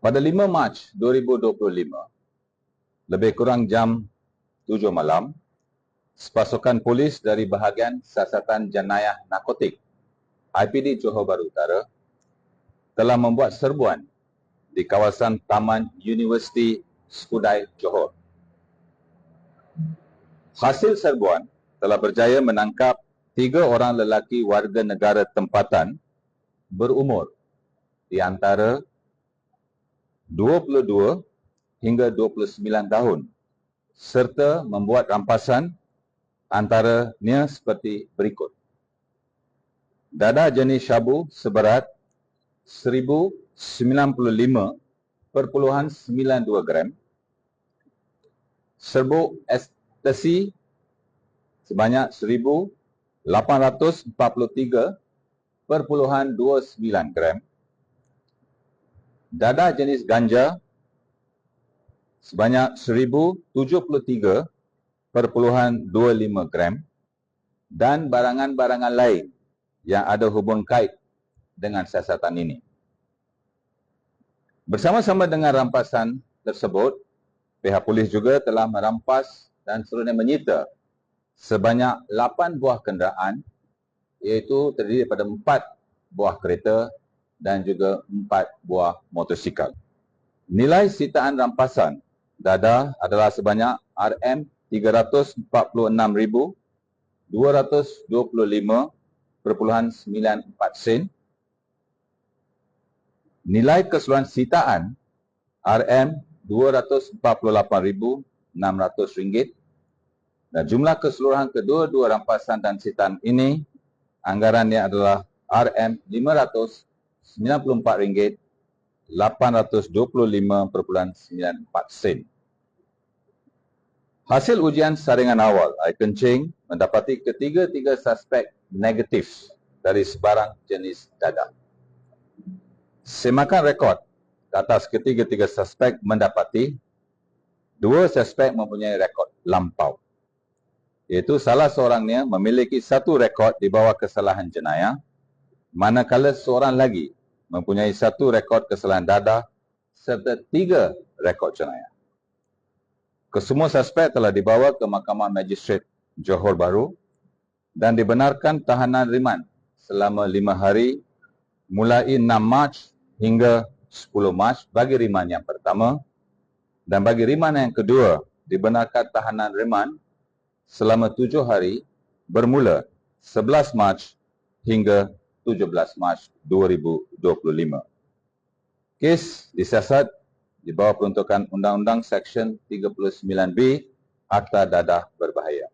Pada 5 Mac 2025, lebih kurang jam 7 malam, sepasukan polis dari bahagian siasatan jenayah narkotik IPD Johor Bahru Utara telah membuat serbuan di kawasan Taman Universiti Skudai Johor. Hasil serbuan telah berjaya menangkap tiga orang lelaki warga negara tempatan berumur di antara 22 hingga 29 tahun serta membuat rampasan antaranya seperti berikut. Dada jenis syabu seberat 1095.92 gram. Serbuk ekstasi sebanyak 1843.29 gram dada jenis ganja sebanyak 1073.25 gram dan barangan-barangan lain yang ada hubung kait dengan siasatan ini. Bersama-sama dengan rampasan tersebut, pihak polis juga telah merampas dan seterusnya menyita sebanyak 8 buah kenderaan iaitu terdiri daripada 4 buah kereta dan juga empat buah motosikal. Nilai sitaan rampasan dada adalah sebanyak RM 346,225.94 sen. Nilai keseluruhan sitaan RM 248,600 ringgit. Dan jumlah keseluruhan kedua-dua rampasan dan sitaan ini anggarannya adalah RM 500 RM94.825.94 sen. Hasil ujian saringan awal air kencing mendapati ketiga-tiga suspek negatif dari sebarang jenis dada. Semakan rekod atas ketiga-tiga suspek mendapati dua suspek mempunyai rekod lampau. Iaitu salah seorangnya memiliki satu rekod di bawah kesalahan jenayah manakala seorang lagi mempunyai satu rekod kesalahan dadah serta tiga rekod jenayah. Kesemua suspek telah dibawa ke Mahkamah Magistrate Johor Bahru dan dibenarkan tahanan riman selama lima hari mulai 6 Mac hingga 10 Mac bagi riman yang pertama dan bagi riman yang kedua dibenarkan tahanan riman selama tujuh hari bermula 11 Mac hingga 17 Mac 2025. Kes disiasat di bawah peruntukan Undang-Undang Seksyen 39B Akta Dadah Berbahaya.